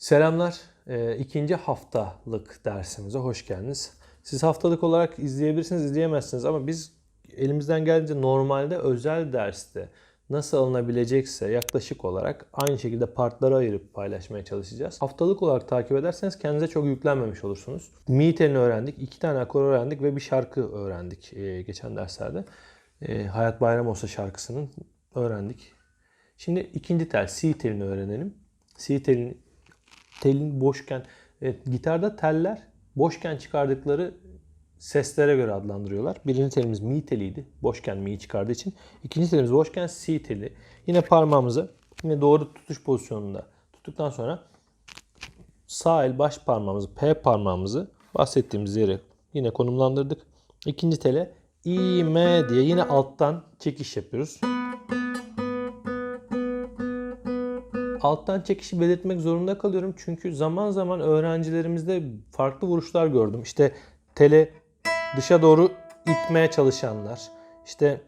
Selamlar. Ee, ikinci haftalık dersimize hoş geldiniz. Siz haftalık olarak izleyebilirsiniz, izleyemezsiniz ama biz elimizden geldiğince normalde özel derste nasıl alınabilecekse yaklaşık olarak aynı şekilde partlara ayırıp paylaşmaya çalışacağız. Haftalık olarak takip ederseniz kendinize çok yüklenmemiş olursunuz. Mi telini öğrendik, iki tane akor öğrendik ve bir şarkı öğrendik e, geçen derslerde. E, Hayat Bayram Olsa şarkısının öğrendik. Şimdi ikinci tel Si telini öğrenelim. Si telin telin boşken evet, gitarda teller boşken çıkardıkları seslere göre adlandırıyorlar. Birinci telimiz mi teliydi. Boşken mi'yi çıkardığı için. İkinci telimiz boşken si teli. Yine parmağımızı yine doğru tutuş pozisyonunda tuttuktan sonra sağ el baş parmağımızı P parmağımızı bahsettiğimiz yere yine konumlandırdık. İkinci tele I, M diye yine alttan çekiş yapıyoruz. Alttan çekişi belirtmek zorunda kalıyorum. Çünkü zaman zaman öğrencilerimizde farklı vuruşlar gördüm. İşte tele dışa doğru itmeye çalışanlar, işte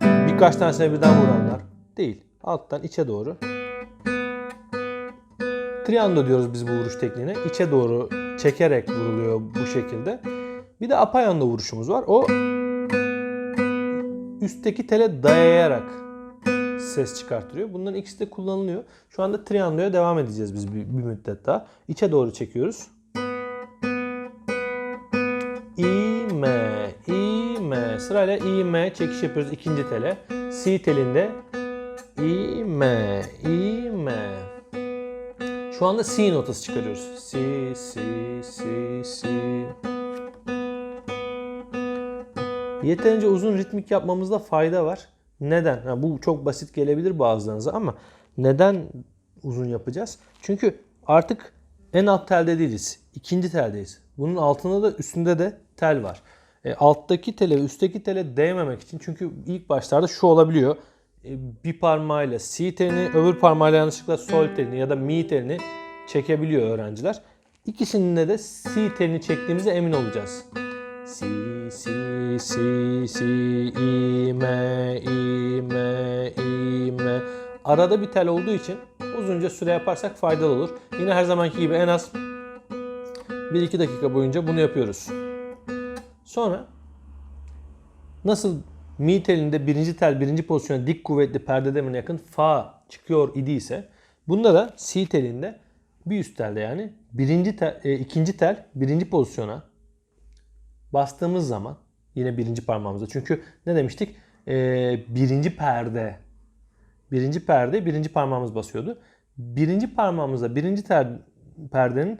birkaç tanesine birden vuranlar değil. Alttan içe doğru. Triando diyoruz biz bu vuruş tekniğine. İçe doğru çekerek vuruluyor bu şekilde. Bir de apayando vuruşumuz var. O üstteki tele dayayarak ses çıkartıyor. Bunların ikisi de kullanılıyor. Şu anda triandoya devam edeceğiz biz bir, bir müddet daha. İçe doğru çekiyoruz. İ, M, İ, M. Sırayla İ, M çekiş yapıyoruz ikinci tele. Si telinde İ, M, İ, M. Şu anda Si notası çıkarıyoruz. Si, si, si, si. Yeterince uzun ritmik yapmamızda fayda var. Neden? Ha, bu çok basit gelebilir bazılarınıza ama neden uzun yapacağız? Çünkü artık en alt telde değiliz. İkinci teldeyiz. Bunun altında da üstünde de tel var. E, alttaki tele ve üstteki tele değmemek için çünkü ilk başlarda şu olabiliyor. E, bir parmağıyla si telini, öbür parmağıyla yanlışlıkla sol telini ya da mi telini çekebiliyor öğrenciler. İkisinde de si telini çektiğimize emin olacağız. Si, si, si, si, i, me, i, me, i, me. Arada bir tel olduğu için uzunca süre yaparsak faydalı olur. Yine her zamanki gibi en az 1-2 dakika boyunca bunu yapıyoruz. Sonra nasıl mi telinde birinci tel birinci pozisyona dik kuvvetli perde demirine yakın fa çıkıyor idiyse bunda da si telinde bir üst telde yani birinci tel, e, ikinci tel birinci pozisyona bastığımız zaman yine birinci parmağımızda. Çünkü ne demiştik? Ee, birinci perde. Birinci perde birinci parmağımız basıyordu. Birinci parmağımızda birinci ter, perdenin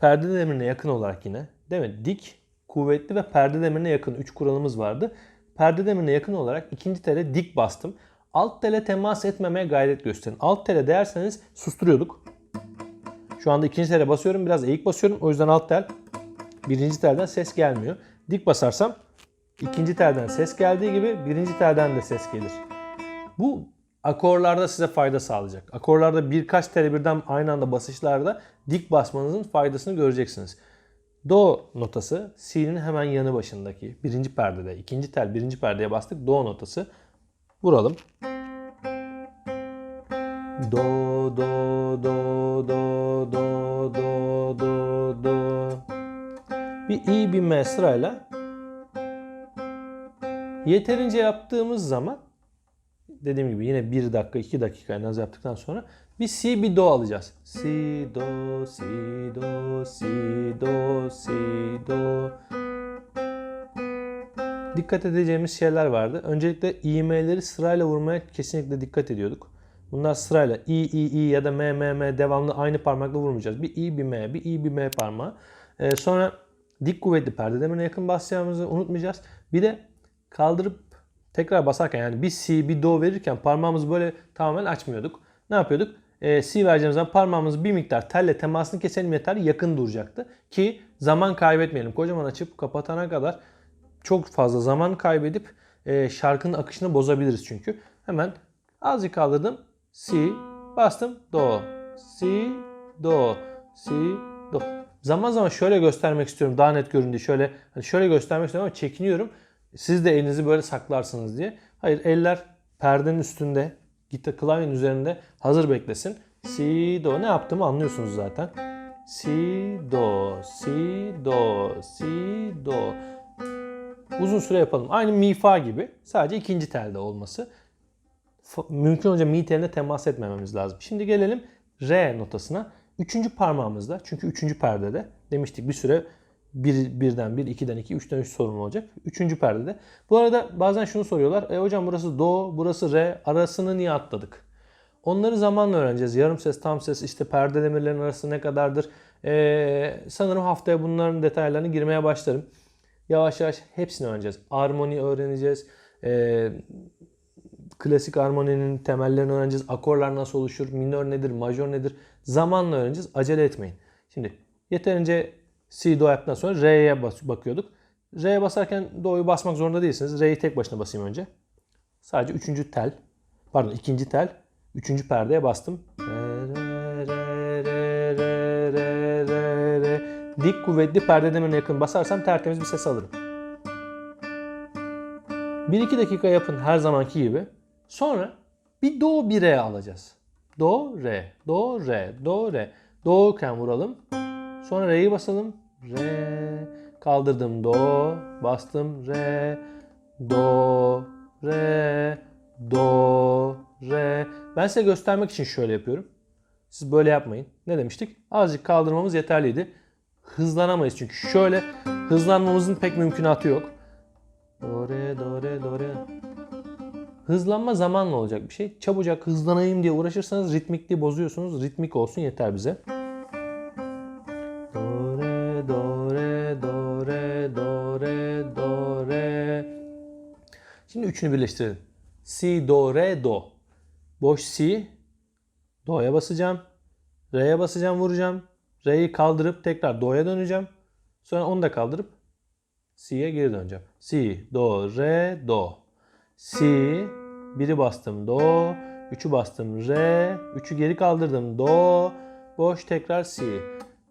perde demirine yakın olarak yine değil mi? Dik, kuvvetli ve perde demirine yakın 3 kuralımız vardı. Perde demirine yakın olarak ikinci tele dik bastım. Alt tele temas etmemeye gayret gösterin. Alt tele değerseniz susturuyorduk. Şu anda ikinci tele basıyorum. Biraz eğik basıyorum. O yüzden alt tel birinci telden ses gelmiyor. Dik basarsam ikinci telden ses geldiği gibi birinci telden de ses gelir. Bu akorlarda size fayda sağlayacak. Akorlarda birkaç tele birden aynı anda basışlarda dik basmanızın faydasını göreceksiniz. Do notası C'nin hemen yanı başındaki birinci perdede, ikinci tel birinci perdeye bastık. Do notası vuralım. Do, do, do, do, do, do, do, do. Bir i bir m sırayla yeterince yaptığımız zaman dediğim gibi yine 1 dakika 2 dakika en az yaptıktan sonra bir si bir do alacağız. Si do si do si do si do Dikkat edeceğimiz şeyler vardı. Öncelikle i'meleri sırayla vurmaya kesinlikle dikkat ediyorduk. Bunlar sırayla i i i ya da m m m devamlı aynı parmakla vurmayacağız. Bir i bir m, bir i bir m parmağı. Ee, sonra dik kuvvetli perde demirine yakın basacağımızı unutmayacağız. Bir de kaldırıp tekrar basarken yani bir si bir do verirken parmağımızı böyle tamamen açmıyorduk. Ne yapıyorduk? E, si vereceğimiz zaman parmağımızı bir miktar telle temasını keselim yeter yakın duracaktı. Ki zaman kaybetmeyelim. Kocaman açıp kapatana kadar çok fazla zaman kaybedip e, şarkının akışını bozabiliriz çünkü. Hemen azıcık kaldırdım. Si bastım do. Si do. Si do. Zaman zaman şöyle göstermek istiyorum daha net görün diye. Şöyle hani şöyle göstermek istiyorum ama çekiniyorum. Siz de elinizi böyle saklarsınız diye. Hayır eller perdenin üstünde, gitar klavyenin üzerinde hazır beklesin. Si, do. Ne yaptığımı anlıyorsunuz zaten. Si, do, si, do, si, do. Uzun süre yapalım. Aynı mi, fa gibi. Sadece ikinci telde olması. Mümkün olunca mi teline temas etmememiz lazım. Şimdi gelelim re notasına. Üçüncü parmağımızda. Çünkü üçüncü perdede. Demiştik bir süre bir, birden bir, ikiden iki, üçten üç sorun olacak. Üçüncü perdede. Bu arada bazen şunu soruyorlar. E hocam burası do, burası re. Arasını niye atladık? Onları zamanla öğreneceğiz. Yarım ses, tam ses, işte perde demirlerin arası ne kadardır. Ee, sanırım haftaya bunların detaylarını girmeye başlarım. Yavaş yavaş hepsini öğreneceğiz. Armoni öğreneceğiz. Ee, klasik armoninin temellerini öğreneceğiz. Akorlar nasıl oluşur, minör nedir, majör nedir zamanla öğreneceğiz. Acele etmeyin. Şimdi yeterince C, Do yaptıktan sonra bas- bakıyorduk. Re'ye basarken Do'yu basmak zorunda değilsiniz. Re'yi tek başına basayım önce. Sadece üçüncü tel, pardon ikinci tel, üçüncü perdeye bastım. Dik kuvvetli perde demirine yakın basarsam tertemiz bir ses alırım. 1-2 dakika yapın her zamanki gibi. Sonra bir do bir re alacağız. Do re, do re, do re. Do iken vuralım. Sonra re'yi basalım. Re kaldırdım do, bastım re, do, re, do, re. Ben size göstermek için şöyle yapıyorum. Siz böyle yapmayın. Ne demiştik? Azıcık kaldırmamız yeterliydi. Hızlanamayız çünkü şöyle hızlanmamızın pek mümkünatı yok. Do re do re do re. Hızlanma zamanla olacak bir şey. Çabucak hızlanayım diye uğraşırsanız ritmikliği bozuyorsunuz. Ritmik olsun yeter bize. Do re do re do re do re do re. Şimdi üçünü birleştirelim. Si do re do. Boş si. Do'ya basacağım. Re'ye basacağım vuracağım. Re'yi kaldırıp tekrar do'ya döneceğim. Sonra onu da kaldırıp si'ye geri döneceğim. Si, do, re, do. Si, biri bastım do, üçü bastım re, üçü geri kaldırdım do, boş tekrar si.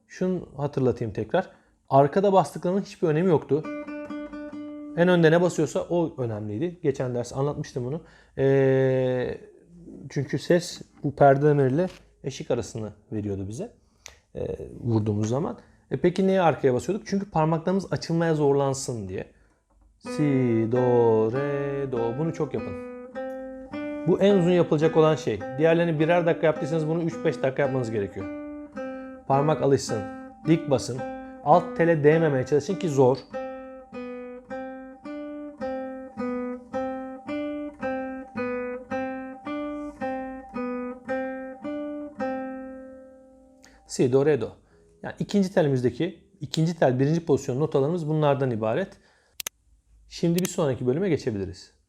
Şunu hatırlatayım tekrar. Arkada bastıklarının hiçbir önemi yoktu. En önde ne basıyorsa o önemliydi. Geçen ders anlatmıştım bunu. Ee, çünkü ses bu perde eşik arasını veriyordu bize e, vurduğumuz zaman. E peki niye arkaya basıyorduk? Çünkü parmaklarımız açılmaya zorlansın diye. Si, do, re, Bunu çok yapın. Bu en uzun yapılacak olan şey. Diğerlerini birer dakika yaptıysanız bunu 3-5 dakika yapmanız gerekiyor. Parmak alışsın. Dik basın. Alt tele değmemeye çalışın ki zor. Si, do, re, do. Yani ikinci telimizdeki ikinci tel birinci pozisyon notalarımız bunlardan ibaret. Şimdi bir sonraki bölüme geçebiliriz.